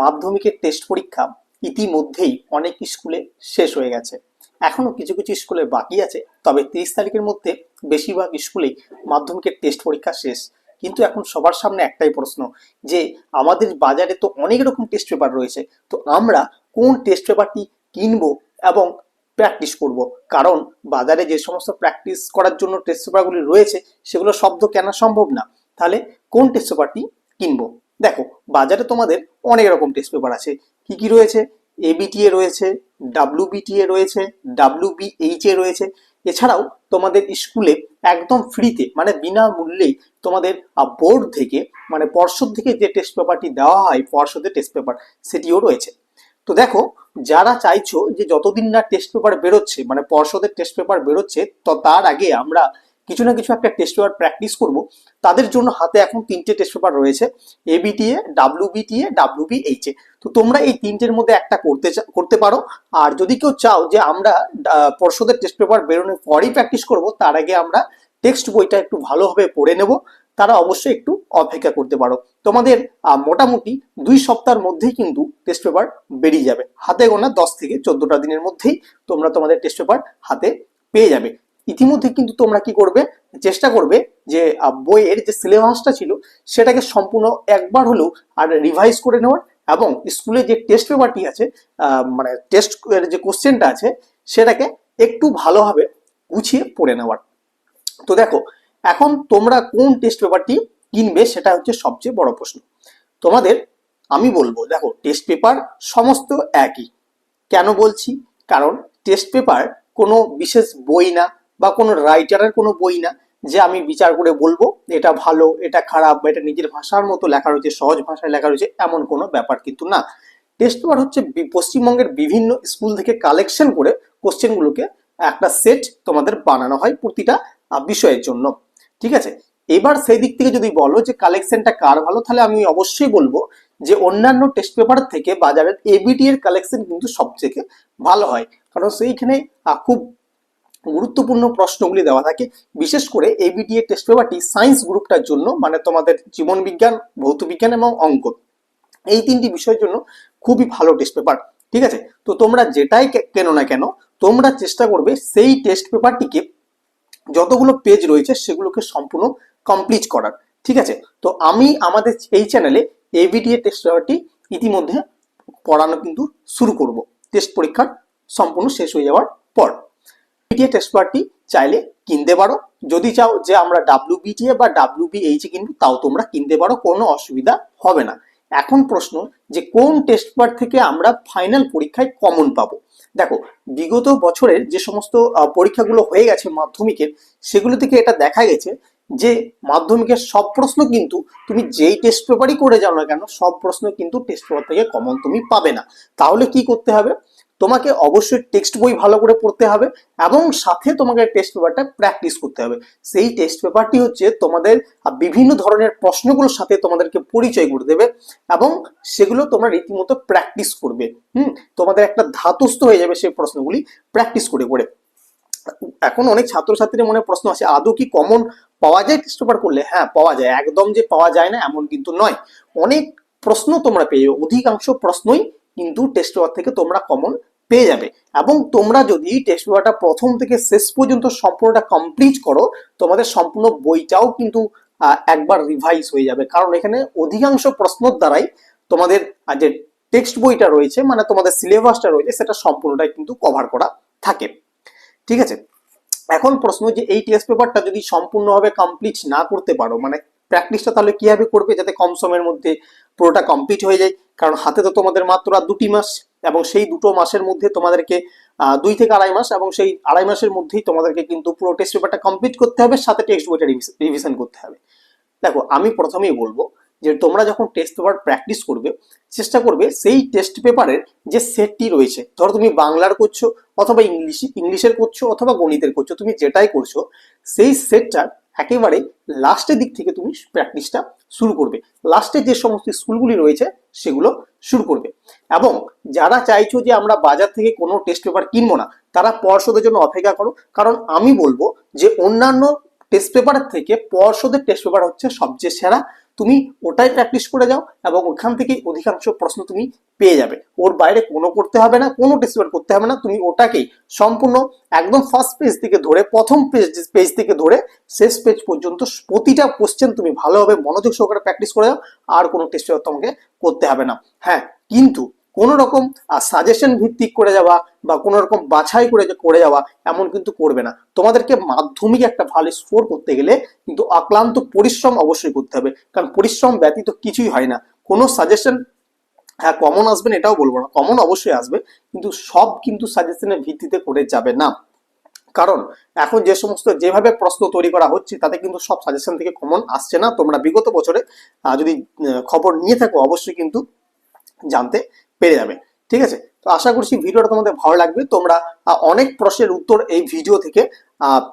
মাধ্যমিকের টেস্ট পরীক্ষা ইতিমধ্যেই অনেক স্কুলে শেষ হয়ে গেছে। এখনও কিছু কিছু স্কুলে বাকি আছে, তবে তিরিশ তারিখের মধ্যে বেশিরভাগ স্কুলেই মাধ্যমিকের টেস্ট পরীক্ষা শেষ। কিন্তু এখন সবার সামনে একটাই প্রশ্ন, যে আমাদের বাজারে তো অনেক রকম টেস্ট পেপার রয়েছে, তো আমরা কোন টেস্ট পেপারটি কিনবো এবং প্র্যাকটিস করব? কারণ বাজারে যে সমস্ত প্র্যাকটিস করার জন্য টেস্ট পেপারগুলি রয়েছে, সেগুলো শব্দ কেনা সম্ভব না। তাহলে কোন টেস্ট পেপারটি কিনবো? দেখো, বাজারে তোমাদের অনেক রকম টেস্ট পেপার আছে। কি কি রয়েছে? এবিটিএ রয়েছে ডাব্লিউবিটিএ রয়েছে ডাব্লিউবিএইচএ রয়েছে। এছাড়াও তোমাদের স্কুলে একদম ফ্রিতে মানে বিনামূল্যেই তোমাদের বোর্ড থেকে মানে পর্ষদ থেকে যে টেস্ট পেপারটি দেওয়া হয়, পর্ষদের টেস্ট পেপার সেটিও রয়েছে। তো দেখো, যারা চাইছো যে যতদিন না টেস্ট পেপার বেরোচ্ছে মানে পর্ষদের টেস্ট পেপার বেরোচ্ছে, তো, তার আগে আমরা কিছু না কিছু একটা টেস্ট পেপার প্র্যাকটিস করব। তাদের জন্য হাতে এখন তিনটে টেস্ট পেপার রয়েছে এবিটিএ ডাব্লিউবিটিএ ডাব্লিউবিএইচএ তো তোমরা এই তিনটের মধ্যে একটা করতে করতে পারো। আর যদি কেউ চাও যে আমরা পর্ষদের টেস্ট পেপার বেরোনোর পরই প্র্যাকটিস করব, তার আগে আমরা টেক্সট বইটা একটু ভালোভাবে পড়ে নেব। তারা অবশ্যই একটু অপেক্ষা করতে পারো। তোমাদের মোটামুটি দুই সপ্তাহের মধ্যেই কিন্তু টেস্ট পেপার বেরিয়ে যাবে। হাতে গোনা দশ থেকে চোদ্দটা দিনের মধ্যেই তোমরা তোমাদের টেস্ট পেপার হাতে পেয়ে যাবে। ইতিমধ্যে কিন্তু তোমরা কি করবে, চেষ্টা করবে যে বইয়ের যে সিলেবাসটা ছিল, সেটাকে সম্পূর্ণ একবার হলেও আর রিভাইজ করে নেওয়ার এবং স্কুলে যে টেস্ট পেপারটি আছে মানে টেস্ট যে কোশ্চেনটা আছে, সেটাকে একটু ভালোভাবে গুছিয়ে পড়ে নেওয়ার। তো দেখো, এখন তোমরা কোন টেস্ট পেপারটি কিনবে, সেটা হচ্ছে সবচেয়ে বড় প্রশ্ন। তোমাদের, আমি বলব, দেখো টেস্ট পেপার সমস্ত একই। কেন বলছি? কারণ টেস্ট পেপার কোনো বিশেষ বই না বা কোনো রাইটারের কোনো বই না, যে আমি বিচার করে বলব, এটা ভালো, এটা খারাপ, বা এটা নিজের ভাষার মতো লেখা রয়েছে, সহজ ভাষায় লেখা রয়েছে, এমন কোনো ব্যাপার কিন্তু না। টেস্ট পেপার হচ্ছে পশ্চিমবঙ্গের বিভিন্ন স্কুল থেকে কালেকশন করে কোশ্চেনগুলোকে একটা সেট তোমাদের বানানো হয় প্রতিটা বিষয়ের জন্য। ঠিক আছে? এবার সেই দিক থেকে যদি বলো যে কালেকশনটা কার ভালো, তাহলে আমি অবশ্যই বলব যে অন্যান্য টেস্ট পেপার থেকে বাজারের এবিটি এর কালেকশন কিন্তু সবথেকে ভালো হয়। কারণ সেইখানে খুব গুরুত্বপূর্ণ প্রশ্নগুলি দেওয়া থাকে। বিশেষ করে এবিটি এর টেস্ট পেপারটি সায়েন্স গ্রুপটার জন্য মানে তোমাদের জীবন বিজ্ঞান, ভৌত বিজ্ঞান এবং অঙ্ক। এই তিনটি বিষয়ের জন্য খুবই ভালো টেস্ট পেপার ঠিক আছে? তো তোমরা যেটাই কেন না কেন, তোমরা চেষ্টা করবে সেই টেস্ট পেপারটিকে যতগুলো পেজ রয়েছে সেগুলোকে সম্পূর্ণ কমপ্লিট করার, ঠিক আছে? তো আমি আমাদের এই চ্যানেলে এবিটিএ টেস্ট পেপারটি ইতিমধ্যে পড়ানো কিন্তু শুরু করব। টেস্ট পরীক্ষার সম্পূর্ণ শেষ হয়ে যাওয়ার পর। বিটিএ টেস্ট পেপারটি চাইলে কিনতে পারো। যদি চাও যে আমরা ডাব্লিউবিটিএ বা ডাব্লিউবিএইচ কিনবো, তাও তোমরা কিনতে পারো, কোনো অসুবিধা হবে না। এখন প্রশ্ন যে কোন টেস্ট পেপার থেকে আমরা ফাইনাল পরীক্ষায় কমন পাবো? দেখো, বিগত বছরের যে সমস্ত পরীক্ষাগুলো হয়ে গেছে মাধ্যমিকের, সেগুলো থেকে এটা দেখা গেছে যে মাধ্যমিকের সব প্রশ্ন কিন্তু তুমি যেই টেস্ট পেপারই করে যাও না কেন, সব প্রশ্ন কিন্তু টেস্ট পেপার থেকে কমন তুমি পাবে না। তাহলে কি করতে হবে? তোমাকে অবশ্যই টেক্সট বই ভালো করে পড়তে হবে এবং সাথে তোমাকে টেস্ট পেপারটা প্র্যাকটিস করতে হবে। সেই টেস্ট পেপারটি হচ্ছে তোমাদের বিভিন্ন ধরনের প্রশ্নগুলোর সাথে তোমাদেরকে পরিচয় করে দেবে এবং সেগুলো তোমরা রীতিমতো প্র্যাকটিস করবে। হুম? তোমাদের একটা ধাতস্থ হয়ে যাবে সেই প্রশ্নগুলি প্র্যাকটিস করে করে। এখন অনেক ছাত্রছাত্রীর মনে প্রশ্ন আছে আদৌ কি কমন পাওয়া যায় টেস্ট পেপার করলে হ্যাঁ পাওয়া যায়। একদম যে পাওয়া যায় না, এমন কিন্তু নয়। অনেক প্রশ্ন তোমরা পেয়ে অধিকাংশ প্রশ্নই কিন্তু টেস্ট পেপার থেকে তোমরা কমন পেয়ে যাবে। এবং তোমরা যদি টেক্সট পেপারটা প্রথম থেকে শেষ পর্যন্ত সম্পূর্ণটা কমপ্লিট করো, তোমাদের সম্পূর্ণ বইটাও কিন্তু একবার রিভাইজ হয়ে যাবে। কারণ এখানে অধিকাংশ প্রশ্নের দ্বারাই তোমাদের যে টেক্সট বইটা রয়েছে মানে তোমাদের সিলেবাসটা রয়েছে, সেটা সম্পূর্ণটাই কিন্তু কভার করা থাকে। ঠিক আছে? এখন প্রশ্ন যে এই টেস্ট পেপারটা যদি সম্পূর্ণভাবে কমপ্লিট না করতে পারো মানে প্র্যাকটিসটা তাহলে কীভাবে করবে যাতে কম সময়ের মধ্যে পুরোটা কমপ্লিট হয়ে যায়? কারণ হাতে তো তোমাদের মাত্র আর দুটি মাস। এবং সেই দুটো মাসের মধ্যে তোমাদেরকে দুই থেকে আড়াই মাস এবং সেই আড়াই মাসের মধ্যেই তোমাদেরকে কিন্তু পুরো টেস্ট পেপারটা কমপ্লিট করতে হবে, সাথে টেক্সট বইটা রিভিশন করতে হবে। দেখো, আমি প্রথমেই বলব যে তোমরা যখন টেস্ট পেপার প্র্যাকটিস করবে, চেষ্টা করবে সেই টেস্ট পেপারের যে সেটটি রয়েছে, ধরো তুমি বাংলার করছ অথবা ইংলিশ, ইংলিশের করছ অথবা গণিতের করছ, তুমি যেটাই করছ, সেই সেটটার একেবারে লাস্টের দিক থেকে তুমি প্র্যাকটিসটা শুরু করবে। লাস্টে যে সমস্ত স্কুলগুলি রয়েছে সেগুলো শুরু করবে। এবং যারা চাইছো যে আমরা বাজার থেকে কোনো টেস্ট পেপার কিনবো না, তারা পর্ষদের জন্য অপেক্ষা করো। কারণ আমি বলব যে অন্যান্য টেস্ট পেপারের থেকে পর্ষদের টেস্ট পেপার হচ্ছে সবচেয়ে সেরা। তুমি ওটাই প্র্যাকটিস করে যাও এবং ওখান থেকে অধিকাংশ প্রশ্ন তুমি পেয়ে যাবে। ওর বাইরে কোনো করতে হবে না, কোনো টেস্ট পেপার করতে হবে না। তুমি ওটাকেই সম্পূর্ণ একদম ফার্স্ট পেজ থেকে ধরে, প্রথম পেজ পেজ থেকে ধরে শেষ পেজ পর্যন্ত প্রতিটা কোশ্চেন তুমি ভালোভাবে মনোযোগ সহকারে প্র্যাকটিস করে যাও। আর কোনো টেস্ট পেপার তোমাকে করতে হবে না। হ্যাঁ কিন্তু কোনো রকম সাজেশন ভিত্তিক করে যাওয়া বা কোনো রকম বাছাই করে করে যাওয়া এমন কিন্তু করবে না। তোমাদেরকে মাধ্যমিক একটা ভালো স্কোর করতে গেলে কিন্তু অক্লান্ত পরিশ্রম অবশ্যই করতে হবে। কারণ পরিশ্রম ব্যতীত কিছুই হয় না। কোনো সাজেশন হ্যাঁ কমন আসবে না, এটাও বলব না। কমন অবশ্যই আসবে, কিন্তু সব কিন্তু সাজেশনের ভিত্তিতে করে যাবে না। কারণ এখন যে সমস্ত, যেভাবে প্রশ্ন তৈরি করা হচ্ছে, তাতে কিন্তু সব সাজেশন থেকে কমন আসছে না। তোমরা বিগত বছরে যদি খবর নিয়ে থাকো, অবশ্যই কিন্তু জানতে পেরে যাবে, ঠিক আছে? তো আশা করছি ভিডিওটা তোমাদের ভালো লাগবে। তোমরা অনেক প্রশ্নের উত্তর এই ভিডিও থেকে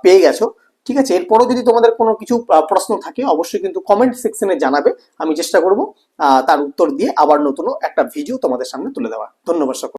পেয়ে গেছো, ঠিক আছে? এরপরও যদি তোমাদের কোনো কিছু প্রশ্ন থাকে, অবশ্যই কিন্তু কমেন্ট সেকশনে জানাবে। আমি চেষ্টা করব তার উত্তর দিয়ে আবার নতুন একটা ভিডিও তোমাদের সামনে তুলে দেওয়া ধন্যবাদ সকল